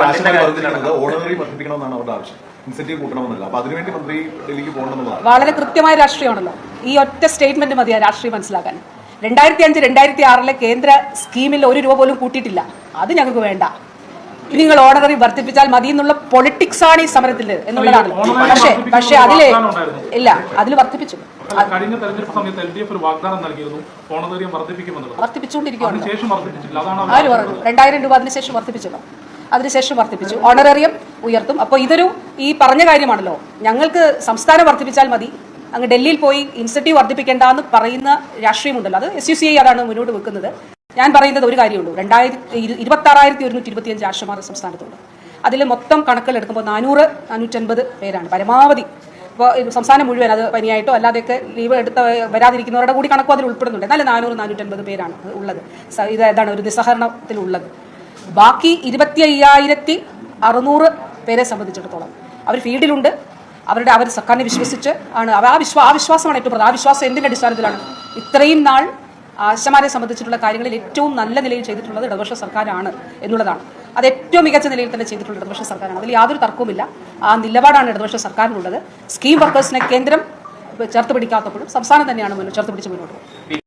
വർദ്ധിപ്പിക്കുന്നത് വർദ്ധിപ്പിക്കണമെന്നാണ് അവരുടെ ആവശ്യം. ഇൻസെന്റീവ് കൂട്ടണമെന്നല്ല. അപ്പൊ അതിനുവേണ്ടി മന്ത്രി ഡൽഹിക്ക് പോകണമെന്നുള്ളതാണ്. വളരെ കൃത്യമായ രാഷ്ട്രീയമാണല്ലോ. ഈ ഒറ്റ സ്റ്റേറ്റ്മെന്റ് മതിയാ രാഷ്ട്രീയം മനസ്സിലാക്കാൻ. രണ്ടായിരത്തി അഞ്ച് രണ്ടായിരത്തി ആറിലെ കേന്ദ്ര സ്കീമിൽ ഒരു രൂപ പോലും കൂട്ടിയിട്ടില്ല. അത് ഞങ്ങൾക്ക് വേണ്ട. നിങ്ങൾ ഓണറി വർദ്ധിപ്പിച്ചാൽ മതി എന്നുള്ള പൊളിറ്റിക്സ് ആണ് ഈ സമരത്തിൽ എന്നുള്ളതാണ് പക്ഷേ പക്ഷേ അതിൽ ഇല്ല അതിൽ വർദ്ധിപ്പിച്ചു. കഴിഞ്ഞ തെരഞ്ഞെടുപ്പ് സമയത്ത് എൽ ഡി എഫ് ഒരു വാഗ്ദാനം നൽകിയിരുന്നു. ഓണറേറിയം വർദ്ധിപ്പിക്കുമെന്നുള്ളത്. വർദ്ധിപ്പിച്ചുകൊണ്ടിരിക്കുകയാണ്. അതിനുശേഷം വർദ്ധിപ്പിച്ചിട്ടില്ല. അതാണ് ആര് പറഞ്ഞു? രണ്ടായിരം രൂപ അതിനുശേഷം വർദ്ധിപ്പിച്ചല്ലോ അതിനുശേഷം വർദ്ധിപ്പിച്ചു. ഓണറേറിയം ഉയർത്തും. അപ്പോൾ ഇതൊരു ഈ പറഞ്ഞ കാര്യമാണല്ലോ. ഞങ്ങൾക്ക് സംസ്ഥാനം വർദ്ധിപ്പിച്ചാൽ മതി. അങ്ങ് ഡൽഹിയിൽ പോയി ഇൻസെന്റീവ് വർദ്ധിപ്പിക്കേണ്ട എന്ന് പറയുന്ന രാഷ്ട്രീയമുണ്ടല്ലോ. അത് എസ് യു സി ഐ അതാണ് മുന്നോട്ട് വെക്കുന്നത്. ഞാൻ പറയുന്നത് ഒരു കാര്യമുള്ളൂ രണ്ടായിരത്തി ഇരുപത്തി ആറായിരത്തി ഒരുന്നൂറ്റി ഇരുപത്തിയഞ്ച് ആശമാർ സംസ്ഥാനത്തുണ്ട്. അതിൽ മൊത്തം കണക്കിലെടുക്കുമ്പോൾ നാനൂറ് നാനൂറ്റൻപത് പേരാണ്. പരമാവധി. ഇപ്പോൾ സംസ്ഥാനം മുഴുവൻ അത് പനിയായിട്ടോ അല്ലാതെയൊക്കെ ലീവ് എടുത്ത വരാതിരിക്കുന്നവരുടെ കൂടി കണക്കും അതിൽ ഉൾപ്പെടുന്നുണ്ട്. എന്നാലും നാനൂറ് നാനൂറ്റൻപത് പേരാണ് ഉള്ളത്. ഇത് ഏതാണ്? ഒരു നിസ്സഹരണത്തിലുള്ളത് ബാക്കി ഇരുപത്തി അയ്യായിരത്തി അറുന്നൂറ് പേരെ സംബന്ധിച്ചിടത്തോളം. അവർ ഫീൽഡിലുണ്ട്. അവരുടെ അവർ സർക്കാരിനെ വിശ്വസിച്ച് ആണ്. ആ വിശ്വാ ആ വിശ്വാസമാണ് ഏറ്റവും പ്രധാനം. വിശ്വാസം എന്തിന്റെ അടിസ്ഥാനത്തിലാണ്? ഇത്രയും നാൾ ആശമാരെ സംബന്ധിച്ചിട്ടുള്ള കാര്യങ്ങളിൽ ഏറ്റവും നല്ല നിലയിൽ ചെയ്തിട്ടുള്ളത് ഇടതുപക്ഷ സർക്കാരാണ് എന്നുള്ളതാണ്. അത് ഏറ്റവും മികച്ച നിലയിൽ തന്നെ ചെയ്തിട്ടുള്ള ഇടതുപക്ഷ സർക്കാരാണ്. അതിൽ യാതൊരു തർക്കവുമില്ല. ആ നിലപാടാണ് ഇടതുപക്ഷ സർക്കാരിനുള്ളത്. സ്കീം വർക്കേഴ്സിനെ കേന്ദ്രം ചേർത്ത് പിടിക്കാത്തപ്പോഴും സംസ്ഥാനം തന്നെയാണ് ചേർത്ത് പിടിച്ച് മുന്നോട്ട്